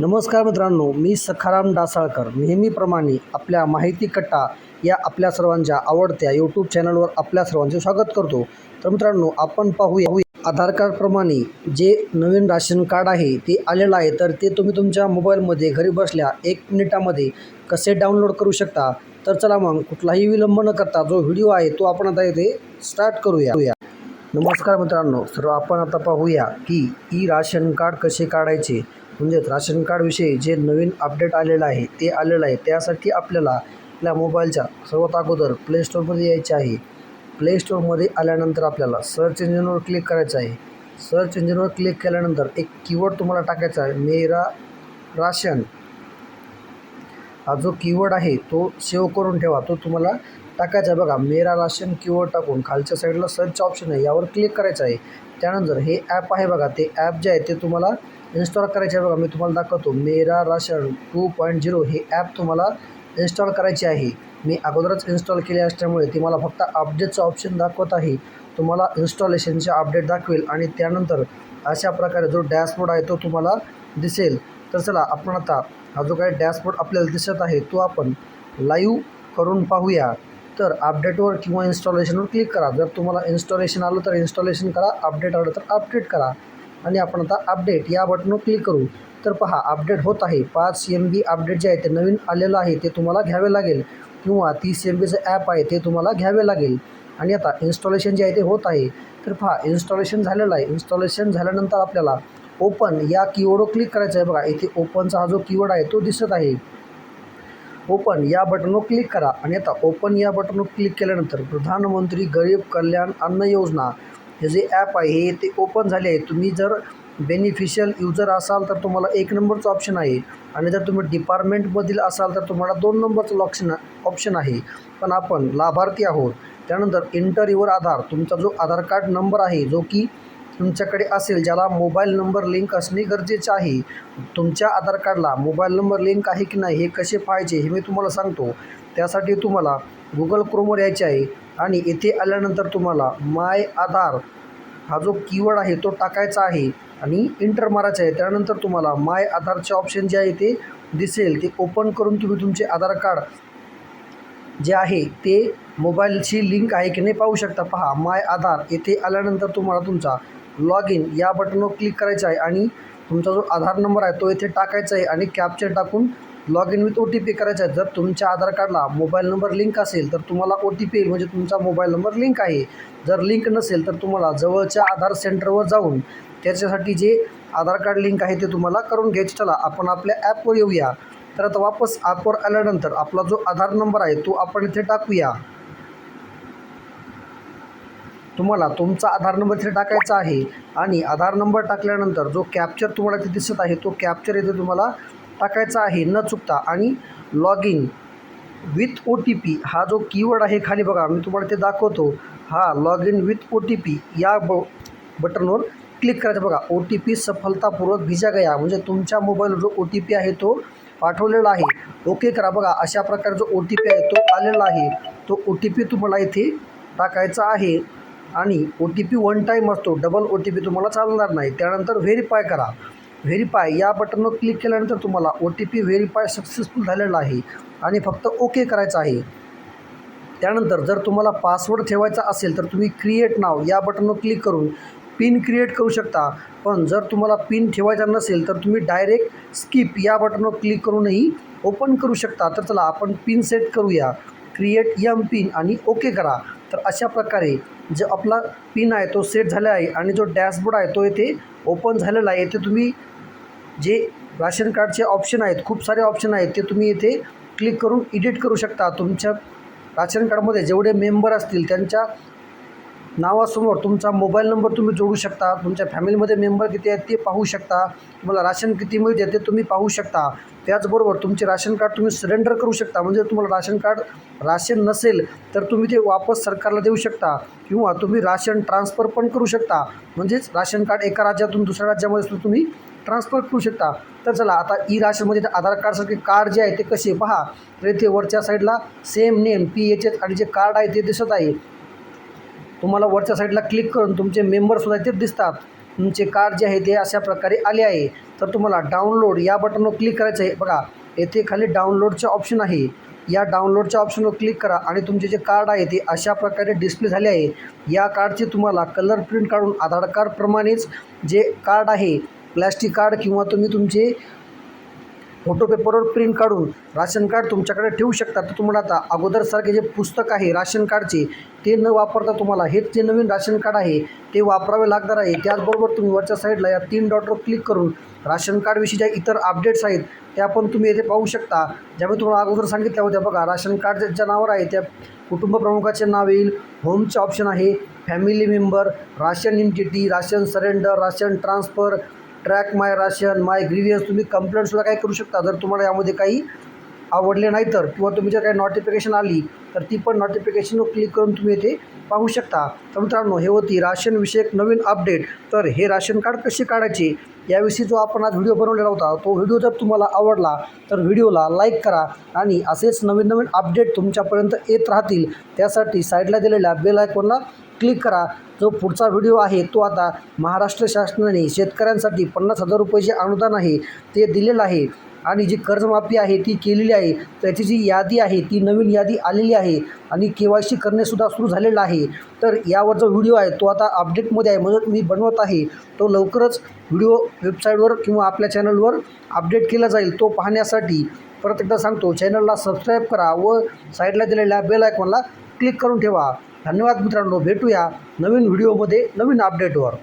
नमस्कार मित्रांनो मी सखाराम डासाळकर. नेहमीप्रमाणे आपल्या माहिती कट्टा या आपल्या सर्वांच्या आवडत्या यूट्यूब चॅनलवर आपल्या सर्वांचे स्वागत करतो. तर मित्रांनो आपण पाहूया. आधार कार्डप्रमाणे जे नवीन राशन कार्ड आहे ते आलेलं आहे तर ते तुम्ही तुमच्या मोबाईलमध्ये घरी बसल्या एक मिनिटामध्ये कसे डाउनलोड करू शकता? तर चला मग कुठलाही विलंब न करता जो व्हिडिओ आहे तो आपण आता इथे स्टार्ट करूया. नमस्कार मित्रांनो सर्व आपण आता पाहूया की ई राशन कार्ड कसे काढायचे? म्हणजेच राशन कार्डविषयी जे नवीन अपडेट आलेलं आहे ते आलेलं आहे त्यासाठी आपल्याला आपल्या मोबाईलच्या सर्वात अगोदर प्ले स्टोअरमध्ये यायचे आहे. प्ले स्टोअरमध्ये आल्यानंतर आपल्याला सर्च इंजिनवर क्लिक करायचं आहे. सर्च इंजिनवर क्लिक केल्यानंतर एक कीवर्ड तुम्हाला टाकायचा आहे मेरा राशन. हा जो कीवर्ड आहे तो सेव्ह करून ठेवा तो तुम्हाला टाकायचा आहे. बघा मेरा राशन कीवर्ड टाकून खालच्या साईडला सर्च ऑप्शन आहे यावर क्लिक करायचं आहे. त्यानंतर हे ॲप आहे बघा ते ॲप जे आहे ते तुम्हाला इन्स्टॉल करायचे आहे बघा मी तुम्हाला दाखवतो. Mera ration two point zero हे ॲप तुम्हाला इन्स्टॉल करायचे आहे. मी अगोदरच इन्स्टॉल केले असल्यामुळे ती मला फक्त अपडेटचं ऑप्शन दाखवत आहे. तुम्हाला इन्स्टॉलेशनचे अपडेट दाखवेल आणि त्यानंतर अशा प्रकारे जो डॅशबोर्ड आहे तो तुम्हाला दिसेल. तर चला आपण आता हा जो काही डॅशबोर्ड आपल्याला दिसत आहे तो आपण लाईव्ह करून पाहूया. तर अपडेटवर किंवा इन्स्टॉलेशनवर क्लिक करा. जर तुम्हाला इन्स्टॉलेशन आलं तर इन्स्टॉलेशन करा अपडेट आलं तर अपडेट करा. आणि आपण आता अपडेट या बटनवर क्लिक करू. तर पहा अपडेट होत आहे. पाच एम बी अपडेट जे आहे ते नवीन आलेलं आहे ते तुम्हाला घ्यावे लागेल. किंवा तीस एम बीचं ॲप आहे ते तुम्हाला घ्यावे लागेल. आणि आता इन्स्टॉलेशन जे आहे ते होत आहे. तर पहा इन्स्टॉलेशन झालेलं आहे. इन्स्टॉलेशन झाल्यानंतर आपल्याला ओपन या कीवर्डवर क्लिक करायचं आहे. बघा इथे ओपनचा हा जो कीवर्ड आहे तो दिसत आहे. ओपन या बटनवर क्लिक करा. आणि आता ओपन या बटनवर क्लिक केल्यानंतर प्रधानमंत्री गरीब कल्याण अन्न योजना. हे जे ॲप आहे हे ते ओपन झाले आहे. तुम्ही जर बेनिफिशियल युजर असाल तर तुम्हाला एक नंबरचं ऑप्शन आहे. आणि जर तुम्ही डिपार्टमेंटमधील असाल तर तुम्हाला दोन नंबरचं ऑप्शन ऑप्शन आहे. पण आपण लाभार्थी आहोत. त्यानंतर इंटर आधार. तुमचा जो आधार कार्ड नंबर आहे जो की तुमच्याकडे असेल ज्याला मोबाईल नंबर लिंक असणे गरजेचे आहे तुमच्या आधार कार्डला मोबाईल नंबर लिंक आहे की नाही हे कसे पाहायचे हे मी तुम्हाला सांगतो. त्यासाठी तुम्हाला गुगल क्रोमवर यायचे आहे. आणि इथे आल्यानंतर तुम्हाला माय आधार हा जो कीवर्ड आहे तो टाकायचा आहे आणि इंटर मारायचा आहे. त्यानंतर तुम्हाला माय आधारचे ऑप्शन जे आहे ते दिसेल. ते ओपन करून तुम्ही तुमचे आधार कार्ड जे आहे ते मोबाईलची लिंक आहे की नाही पाहू शकता. पहा माय आधार येथे आल्यानंतर तुम्हाला तुमचा लॉग इन या बटनवर क्लिक करायचं आहे आणि तुमचा जो आधार नंबर आहे तो येथे टाकायचा आहे आणि कॅप्चर टाकून log in with O T P करायचा आहे. जर तुमच्या आधार कार्डला मोबाईल नंबर लिंक असेल तर तुम्हाला ओ टी पी येईल. म्हणजे तुमचा मोबाईल नंबर लिंक आहे. जर लिंक नसेल तर तुम्हाला जवळच्या आधार सेंटरवर जाऊन त्याच्यासाठी जे आधार कार्ड लिंक आहे ते तुम्हाला करून घ्यायचे. चला आपण आपल्या ॲपवर येऊया. तर आता वापस ॲपवर आल्यानंतर आपला जो आधार नंबर आहे तो आपण इथे टाकूया. तुम्हाला तुमचा आधार नंबर इथे टाकायचा आहे. आणि आधार नंबर टाकल्यानंतर जो कॅप्चर तुम्हाला इथे दिसत आहे तो कॅप्चर इथे तुम्हाला टाकायचा आहे न चुकता. आणि log in with O T P हा जो कीवर्ड आहे खाली बघा मी तुम्हाला ते दाखवतो. हा log in with O T P या ब बटनवर क्लिक करायचं बघा. ओ टी पी सफलतापूर्वक भिजा गया. म्हणजे तुमच्या मोबाईलवर जो ओ टी पी आहे तो पाठवलेला आहे. ओके करा बघा. अशा प्रकारे जो ओ टी पी आहे तो आलेला आहे. तो ओ टी पी तुम्हाला इथे टाकायचा आहे. आणि O T P one time असतो. डबल ओ टी पी तुम्हाला चालणार नाही. त्यानंतर व्हेरीफाय करा. व्हेरीफाय या बटनवर क्लिक केल्यानंतर तुम्हाला O T P verify successful झालेला आहे आणि फक्त ओके करायचं आहे. त्यानंतर जर तुम्हाला पासवर्ड ठेवायचा असेल तर तुम्ही क्रिएट नाव या बटनवर क्लिक करून पिन क्रिएट करू शकता. पण जर तुम्हाला पिन ठेवायचा नसेल तर तुम्ही डायरेक्ट स्किप या बटनवर क्लिक करूनही ओपन करू शकता. तर चला आपण पिन सेट करूया. क्रिएट यम पिन आणि ओके करा. तर अशा प्रकारे जो आपला पिन आहे तो सेट झाला आहे आणि जो डॅशबोर्ड आहे तो येथे ओपन झालेला आहे. येथे तुम्ही जे राशन कार्डचे ऑप्शन आहेत खूप सारे ऑप्शन आहेत ते तुम्ही इथे क्लिक करून एडिट करू शकता. तुमच्या राशन कार्डमध्ये जेवढे मेंबर असतील त्यांच्या नावासमोर तुमचा मोबाईल नंबर तुम्ही जोडू शकता. तुमच्या फॅमिलीमध्ये मेंबर किती आहेत ते पाहू शकता. तुम्हाला राशन किती मिळते ते तुम्ही पाहू शकता. त्याचबरोबर तुमचे राशन कार्ड तुम्ही सरेंडर करू शकता. म्हणजे तुम्हाला राशन कार्ड राशन नसेल तर तुम्ही ते वापस सरकारला देऊ शकता. किंवा तुम्ही राशन ट्रान्सफर पण करू शकता. म्हणजेच राशन कार्ड एका राज्यातून दुसऱ्या राज्यामध्ये तुम्ही ट्रान्सफर करू शकता. तर चला आता ई राशनमध्ये आधार कार्डसारखे कार्ड जे आहे ते कसे पहा तर इथे वरच्या साईडला same name P H H आणि जे कार्ड आहे ते दिसत आहे. तुम्हाला वरच्या साईडला क्लिक करून तुमचे मेंबरसुद्धा ते दिसतात. तुमचे कार्ड जे आहे ते अशा प्रकारे आले आहे. तर तुम्हाला डाउनलोड या बटनवर क्लिक करायचं आहे. बघा येथे खाली डाउनलोडचे ऑप्शन आहे. या डाउनलोडच्या ऑप्शनवर क्लिक करा आणि तुमचे जे कार्ड आहे ते अशा प्रकारे डिस्प्ले झाले आहे. या कार्डचे तुम्हाला कलर प्रिंट काढून आधार कार्डप्रमाणेच जे कार्ड आहे प्लॅस्टिक कार्ड किंवा तुम्ही तुमचे फोटो पेपरवर प्रिंट काढून राशन कार्ड तुमच्याकडे ठेवू शकता. तर तुम्हाला आता अगोदरसारखे जे पुस्तक आहे राशन कार्डचे ते न वापरता तुम्हाला हेच जे नवीन राशन कार्ड आहे ते वापरावे लागणार आहे. त्याचबरोबर तुम्ही वरच्या साईडला या तीन डॉटवर क्लिक करून राशन कार्डविषयी ज्या इतर अपडेट्स आहेत त्या पण तुम्ही येथे पाहू शकता. ज्यामुळे तुम्हाला अगोदर सांगितल्या होत्या बघा राशन कार्ड ज्या नावावर आहे त्या कुटुंब प्रमुखाचे नाव येईल होमचे ऑप्शन आहे family member ration entity ration surrender ration transfer track my ration my grievance तुम्ही कंप्लेंटसुद्धा काय करू शकता. जर तुम्हाला यामध्ये काही आवडले नाही तर किंवा तुम्ही जर काही नोटिफिकेशन आली तर ती पण नोटिफिकेशनवर क्लिक करून तुम्ही येथे पाहू शकता. तर मित्रांनो हे होती राशनविषयक नवीन अपडेट तर हे राशन कार्ड कसे काढायचे याविषयी जो आपण आज व्हिडिओ बनवलेला होता तो व्हिडिओ जर तुम्हाला आवडला तर व्हिडिओला लाईक करा आणि असेच नवीन नवीन अपडेट तुमच्यापर्यंत येत राहतील. त्यासाठी साईडला दिलेल्या बेल आयकॉनला क्लिक करा. जो पुढचा व्हिडिओ आहे तो आता महाराष्ट्र शासनाने शेतकऱ्यांसाठी पन्नास हजार रुपये जे अनुदान आहे ते दिलेलं आहे. आणि जी कर्जमाफी आहे ती केलेली आहे त्याची जी यादी आहे ती नवीन यादी आलेली आहे आणि के वाय सी करणेसुद्धा सुरू झालेलं आहे. तर यावर जो व्हिडिओ आहे तो आता अपडेटमध्ये आहे. म्हणजे मी बनवत आहे. तो लवकरच व्हिडिओ वेबसाईटवर किंवा आपल्या चॅनलवर अपडेट केला जाईल. तो पाहण्यासाठी परत एकदा सांगतो चॅनलला सबस्क्राईब करा व साईडला दिलेल्या बेल आयकॉनला क्लिक करून ठेवा. धन्यवाद मित्रांनो. भेटूया नवीन व्हिडिओमध्ये नवीन अपडेटवर.